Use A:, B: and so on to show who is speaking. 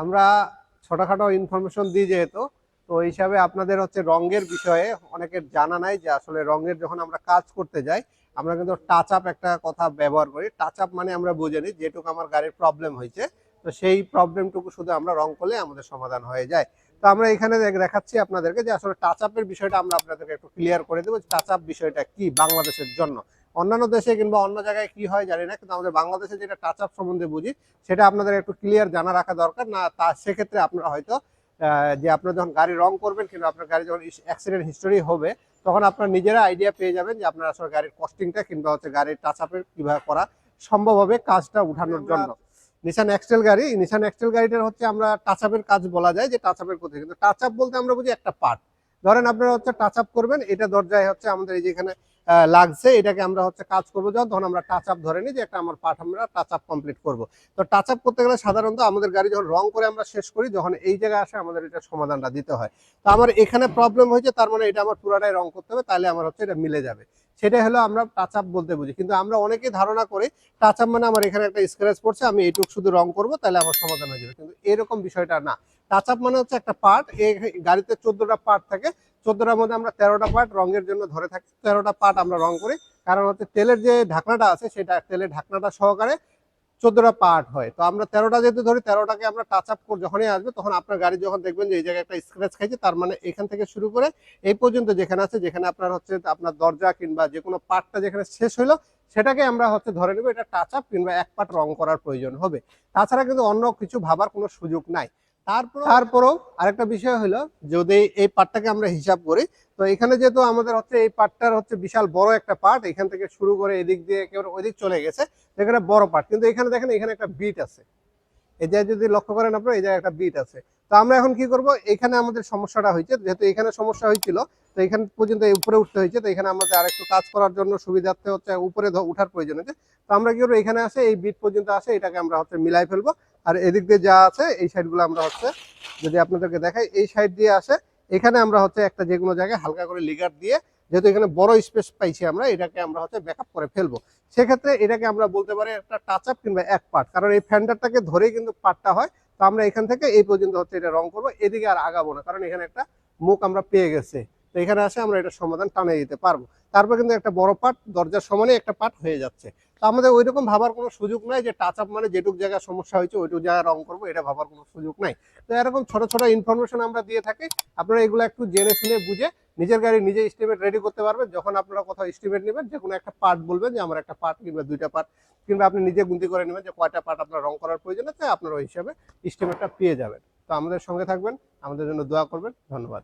A: আমরা ছোটখাটো ইনফরমেশন দিই যেহেতু, তো এই হিসাবে আপনাদের হচ্ছে রঙের বিষয়ে অনেকের জানা নাই যে আসলে রঙের যখন আমরা কাজ করতে যাই, আমরা কিন্তু টাচ আপ একটা কথা ব্যবহার করি। টাচ আপ মানে আমরা বুঝে নিই যেটুকু আমার গাড়ির প্রবলেম হয়েছে। তো সেই প্রবলেমটুকু শুধু আমরা রং করলে আমাদের সমাধান হয়ে যায়। তো আমরা এখানে দেখ- দেখাচ্ছি আপনাদেরকে যে আসলে টাচ আপের বিষয়টা আমরা আপনাদেরকে একটু ক্লিয়ার করে দেবো টাচ আপ বিষয়টা কি বাংলাদেশের জন্য। অন্যান্য দেশে কিংবা অন্য জায়গায় কি হয় জানি না কিন্তু আমাদের বাংলাদেশে যেটা টাচ আপ সম্বন্ধে বুঝি সেটা আপনাদের একটু ক্লিয়ার জানা রাখা দরকার। না তা সেক্ষেত্রে আপনারা হয়তো যে আপনারা যখন গাড়ি রং করবেন কিংবা আপনার গাড়ি যখন অ্যাক্সিডেন্ট হিস্টোরি হবে তখন আপনার নিজেরা আইডিয়া পেয়ে যাবেন যে আপনার আসলে গাড়ির কস্টিংটা কিংবা হচ্ছে গাড়ির টাচ আপের কীভাবে করা সম্ভব হবে কাজটা উঠানোর জন্য। নিশান এক্সটেল গাড়ি নিশান এক্সটেল গাড়িটার হচ্ছে আমরা টাচ আপের কাজ বলা যায় যে টাচ আপের কোথায় কিন্তু টাচ আপ বলতে আমরা বুঝি একটা পার্ট ধরেন আপনারা হচ্ছে টাচ আপ করবেন এটা দরজায় হচ্ছে আমাদের এই যেখানে লাগছে, এটাকে আমরা হচ্ছে কাজ করব যখন, তখন আমরা টাচ আপ ধরে নিই যে একটা আমার পার্ট আমরা টাচ আপ কমপ্লিট করব। তো টাচ আপ করতে গেলে সাধারণত আমাদের গাড়ি যখন রং করে আমরা শেষ করি, যখন এই জায়গায় আসে আমাদের এটা সমাধানটা দিতে হয়। তো আমার এখানে প্রবলেম হয়েছে, তার মানে এটা আমার পুরাটাই রং করতে হবে, তাহলে আমার হচ্ছে এটা মিলে যাবে। সেটাই হলো আমরা টাচ আপ বলতে বুঝি। কিন্তু আমরা অনেকেই ধারণা করি টাচ আপ মানে আমার এখানে একটা স্ক্র্যাচ পড়ছে, আমি এইটুক শুধু রং করব, তাহলে আমার সমাধান হয়ে যাবে। কিন্তু এরকম বিষয়টা না। টাচ আপ মানে হচ্ছে একটা পার্ট এই গাড়িতে চোদ্দটা পার্ট থাকে চোদ্দটার মধ্যে আমরা তেরোটা পার্ট রঙের জন্য ধরে থাকি, তেরোটা পার্ট আমরা রং করি। কারণ হচ্ছে তেলের যে ঢাকনাটা আছে, সেটা তেলের ঢাকনাটা সহকারে চোদ্দটা পার্ট হয়। তো আমরা তেরোটা যেহেতু ধরি, তেরোটাকে আমরা টাচ আপ করে যখনই আসবে, তখন আপনার গাড়ি যখন দেখবেন যে এই জায়গায় একটা স্ক্র্যাচ খাইছে, তার মানে এখান থেকে শুরু করে এই পর্যন্ত যেখানে আছে, যেখানে আপনার হচ্ছে আপনার দরজা কিংবা যে কোনো পার্টটা যেখানে শেষ হইল, সেটাকে আমরা হচ্ছে ধরে নেব, এটা টাচ আপ কিংবা এক পার্ট রং করার প্রয়োজন হবে। তাছাড়া কিন্তু অন্য কিছু ভাবার কোনো সুযোগ নাই। তারপর তারপরেও আরেকটা বিষয় হলো, যদি এই পার্টটাকে আমরা হিসাব করি, তো এখানে যেহেতু আমাদের হচ্ছে এই পার্টটার হচ্ছে বিশাল বড় একটা পার্ট এখান থেকে শুরু করে এদিক দিয়ে একেবারে ওইদিক চলে গেছে, এখানে বড় পার্ট কিন্তু এখানে দেখেন, এখানে একটা বিট আছে। এই জায়গায় যদি লক্ষ্য করেন আপনারা, এই জায়গায় একটা বিট আছে। তো আমরা এখন কি করব, এখানে আমাদের সমস্যাটা হয়েছে, যেহেতু এখানে সমস্যা হয়েছিল, তো এখান পর্যন্ত উপরে উঠতে হয়েছে, তো এখানে আমাদের আরেকটু কাজ করার জন্য সুবিধার্থে হচ্ছে উপরে উঠার প্রয়োজন হয়েছে। তো আমরা কি করব, এখানে আসে এই বিট পর্যন্ত আসে এটাকে আমরা হচ্ছে মিলাই ফেলব। আর এদিক দিয়ে যা আছে, এই সাইডগুলো আমরা হচ্ছে যদি আপনাদেরকে দেখাই, এই সাইড দিয়ে আসে, এখানে আমরা হচ্ছে একটা যে কোনো জায়গায় হালকা করে লিগার দিয়ে যেহেতু এখানে বড় স্পেস পাইছি আমরা, এটাকে আমরা হচ্ছে ব্যাকআপ করে ফেলব। সেক্ষেত্রে এটাকে আমরা বলতে পারি একটা টাচ আপ কিংবা এক পার্ট কারণ এই ফ্যান্ডারটাকে ধরেই কিন্তু পার্টটা হয়। তো আমরা এখান থেকে এই পর্যন্ত হচ্ছে এটা রং করব, এদিকে আর আগাবো না, কারণ এখানে একটা মুখ আমরা পেয়ে গেছে। তো এখানে আসে আমরা এটা সমাধান টানে দিতে পারব। তারপর কিন্তু একটা বড় পার্ট দরজার সমানে একটা পার্ট হয়ে যাচ্ছে। তো আমাদের ওই রকম ভাবার কোনো সুযোগ নাই যে টাচ আপ মানে যেটুক জায়গায় সমস্যা হয়েছে ওইটুক জায়গায় রং করব, এটা ভাবার কোনো সুযোগ নাই। তো এরকম ছোট ছোট ইনফরমেশন আমরা দিয়ে থাকি, আপনারা এগুলো একটু জেনে শুনে বুঝে নিজের গাড়ি নিজে এস্টিমেট রেডি করতে পারবেন। যখন আপনারা কোথাও এস্টিমেট নেবেন, যে কোনো একটা পার্ট বলবেন যে, আমার একটা পার্ট কিংবা দুইটা পার্ট কিংবা আপনি নিজে গুনতি করে নেবেন যে, কয়টা পার্ট আপনার রং করার প্রয়োজন আছে? আপনার ওই হিসাবে এস্টিমেটটা পেয়ে যাবেন। তো আমাদের সঙ্গে থাকবেন, আমাদের জন্য দোয়া করবেন। ধন্যবাদ।